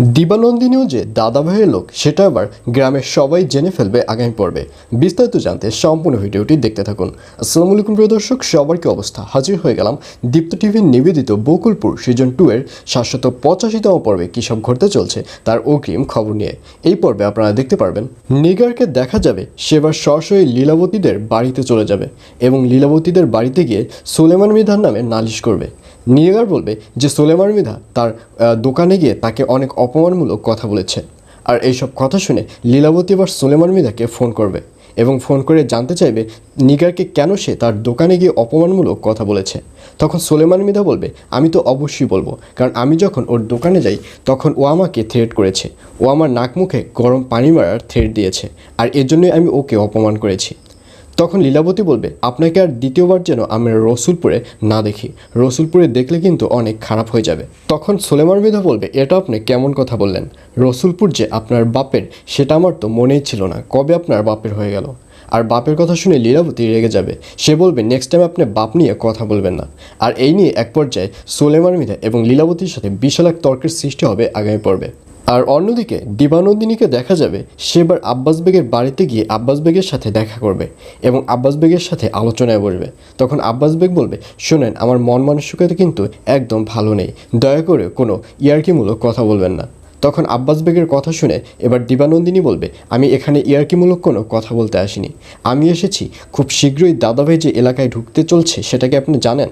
দিবানন্দিনীও যে দাদা ভাইয়ের লোক, সেটা আবার গ্রামের সবাই জেনে ফেলবে আগামী পর্বে। বিস্তারিত জানতে সম্পূর্ণ ভিডিওটি দেখতে থাকুন। আসসালামু আলাইকুম, প্রিয় দর্শক, সবার কি অবস্থা? হাজির হয়ে গেলাম দীপ্ত টিভির নিবেদিত বকুলপুর সিজন টু এর সাতশত পঁচাশিতম পর্বে কী সব ঘটতে চলছে তার অগ্রিম খবর নিয়ে। এই পর্বে আপনারা দেখতে পারবেন, নিগারকে দেখা যাবে সেবার সরাসরি লীলাবতীদের বাড়িতে চলে যাবে এবং লীলাবতীদের বাড়িতে গিয়ে সুলেমান মিধার নামে নালিশ করবে। নিগার বলবে যে সুলেমান মৃধা তার দোকানে গিয়ে তাকে অনেক অপমানমূলক কথা বলেছে। আর এইসব কথা শুনে লীলাবতী এবার সুলেমান মৃধাকে ফোন করবে এবং ফোন করে জানতে চাইবে নিগারকে কেন সে তার দোকানে গিয়ে অপমানমূলক কথা বলেছে। তখন সোলেমান মৃধা বলবে, আমি তো অবশ্যই বলব, কারণ আমি যখন ওর দোকানে যাই, তখন ও আমাকে থ্রেট করেছে। ও আমার নাক মুখে গরম পানি মারার থ্রেট দিয়েছে, আর এর জন্যই আমি ওকে অপমান করেছি। তখন লীলাবতী বলবে, আপনাকে আর দ্বিতীয়বার যেন আমরা রসুলপুরে না দেখি। রসুলপুরে দেখলে কিন্তু অনেক খারাপ হয়ে যাবে। তখন সোলেমার মৃধা বলবে, এটা আপনি কেমন কথা বললেন? রসুলপুর যে আপনার বাপের, সেটা আমার তো মনেই ছিল না, কবে আপনার বাপের হয়ে গেল? আর বাপের কথা শুনে লীলাবতী রেগে যাবে। সে বলবে নেক্সট টাইম আপনি বাপ নিয়ে কথা বলবেন না। আর এই নিয়ে এক পর্যায়ে সোলেমার মিধা এবং লীলাবতীর সাথে বিশাল এক তর্কের সৃষ্টি হবে আগামী পর্বে। আর অন্যদিকে দিবানন্দিনীকে দেখা যাবে সেবার আব্বাস বেগের বাড়িতে গিয়ে আব্বাস বেগের সাথে দেখা করবে এবং আব্বাস বেগের সাথে আলোচনায় বসবে। তখন আব্বাস বেগ বলবে, শোনেন, আমার মন মানসিকতা কিন্তু একদম ভালো নেই। দয়া করে কোনো ইয়ার্কিমূলক কথা বলবেন না। তখন আব্বাস বেগের কথা শুনে এবার দিবানন্দিনী বলবে, আমি এখানে ইয়ার্কিমূলক কোনো কথা বলতে আসিনি। আমি এসেছি খুব শীঘ্রই দাদাভাই যে এলাকায় ঢুকতে চলছে সেটাকে আপনি জানেন?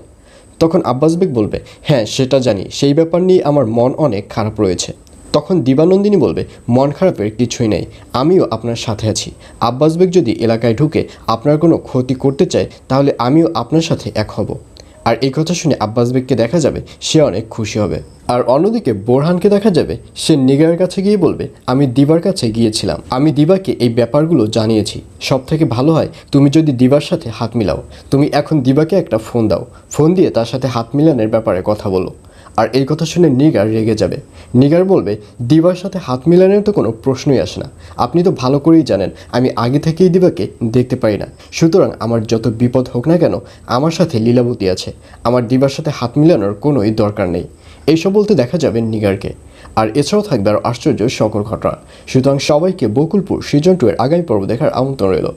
তখন আব্বাস বেগ বলবে হ্যাঁ সেটা জানি। সেই ব্যাপার নিয়ে আমার মন অনেক খারাপ রয়েছে। তখন দিবানন্দিনী বলবে, মন খারাপের কিছুই নেই, আমিও আপনার সাথে আছি। আব্বাস বেগ যদি এলাকায় ঢুকে আপনার কোনো ক্ষতি করতে চায়, তাহলে আমিও আপনার সাথে এক হব। আর এই কথা শুনে আব্বাস বেগকে দেখা যাবে, সে অনেক খুশি হবে। আর অন্যদিকে বোরহানকে দেখা যাবে, সে নিগারের কাছে গিয়ে বলবে, আমি দিবার কাছে গিয়েছিলাম, আমি দিবাকে এই ব্যাপারগুলো জানিয়েছি। সব থেকে ভালো হয়, তুমি যদি দিবার সাথে হাত মিলাও, তুমি এখন দিবাকে একটা ফোন দাও, ফোন দিয়ে তার সাথে হাত মিলানোর ব্যাপারে কথা বলো। আর এই কথা শুনে নিগার রেগে যাবে। নিগার বলবে, দিবার সাথে হাত মিলানোর তো কোনো প্রশ্নই আসে না। আপনি তো ভালো করেই জানেন, আমি আগে থেকেই দিবাকে দেখতে পাই না। সুতরাং আমার যত বিপদ হোক না কেন, আমার সাথে লীলাবতী আছে। আমার দিবার সাথে হাত মিলানোর কোনোই দরকার নেই। এইসব বলতে দেখা যাবে নিগারকে। আর এছাড়াও থাকবে আরও আশ্চর্য সকল ঘটনা। সুতরাং সবাইকে বকুলপুর সিজন টু এর আগামী পর্ব দেখার আমন্ত্রণ রইল।